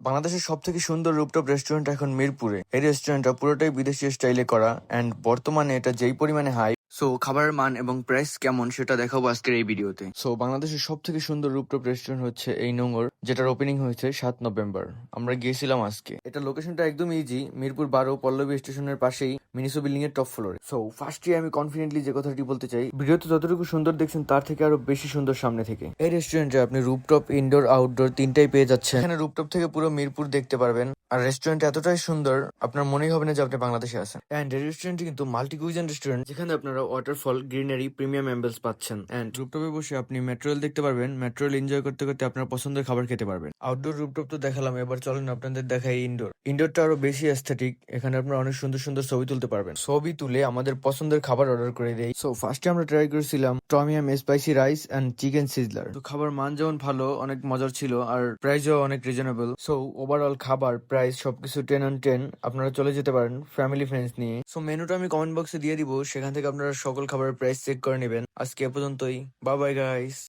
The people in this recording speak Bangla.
বাংলাদেশের সব থেকে সুন্দর রুপটপ রেস্টুরেন্ট এখন মিরপুরে। এই রেস্টুরেন্টটা পুরোটাই বিদেশি স্টাইলে করা অ্যান্ড বর্তমানে এটা যেই পরিমাণে হাই সো খাবারের মান এবং প্রাইস কেমন সেটা দেখাবো আজকের এই ভিডিওতে। সো বাংলাদেশের সব থেকে সুন্দর রুপটপ রেস্টুরেন্ট হচ্ছে এই নোংর যেটার ওপেনিং হয়েছে সাত নভেম্বর। আমরা গিয়েছিলাম আজকে। এটা লোকেশনটা একদম ইজি মিরপুর বারো পল্লবী স্টেশনের পাশেই মিনিসো বিল্ডিং এর টপ ফ্লোরে সো ফার্স্টে আমি কনফিডেন্টলি যে কথাটি বলতে চাই, ভিডিওতে যতটুকু সুন্দর দেখছেন তার থেকে আরও বেশি সুন্দর সামনে থেকে। এই রেস্টুরেন্টে আপনি রুপটপ ইনডোর আউটডোর তিনটাই পেয়ে যাচ্ছেন। এখানে রুপটপ থেকে পুরো মিরপুর দেখতে পারবেন। আর রেস্টুরেন্ট এতটাই সুন্দর, আপনার মনেই হবে না যে আপনি বাংলাদেশে আছেন। অ্যান্ড এই রেস্টুরেন্টটি কিন্তু মাল্টি কুইজন রেস্টুরেন্ট যেখানে আপনারা ওয়াটারফল গ্রিনারি প্রিমিয়াম অ্যাম্বেলস পাচ্ছেন। অ্যান্ড রুপটপে বসে আপনি মেট্রোল দেখতে পারবেন মেট্রোল এনজয় করতে করতে আপনার পছন্দের খাবার খেতে পারবেন। আউটডোর রুপটপ তো দেখালাম, এবার চলেন আপনাদের দেখাই ইনডোর ইনডোরটা আরও বেশি অ্যাস্থেটিক এখানে আপনারা অনেক সুন্দর সুন্দর ছবি তুলতে পারবেন। ছবি তুলে আমাদের পছন্দের খাবার অর্ডার করে দেই। সো ফার্স্টে আমরা ট্রাই করেছিলাম tom yum spicy rice and chicken sizzler তো খাবার মান যেমন ভালো, অনেক মজার ছিল, আর প্রাইসও অনেক রিজনেবল সো ওভারঅল খাবার প্রাইস সবকিছু টেন অন টেন আপনারা চলে যেতে পারেন ফ্যামিলি ফ্রেন্ডস নিয়ে। সো মেনুটা আমি কমেন্ট বক্সে দিয়ে দিব, সেখান থেকে আপনারা সকল খাবারের প্রাইস চেক করে নেবেন। আজকে এ পর্যন্তই। Bye bye guys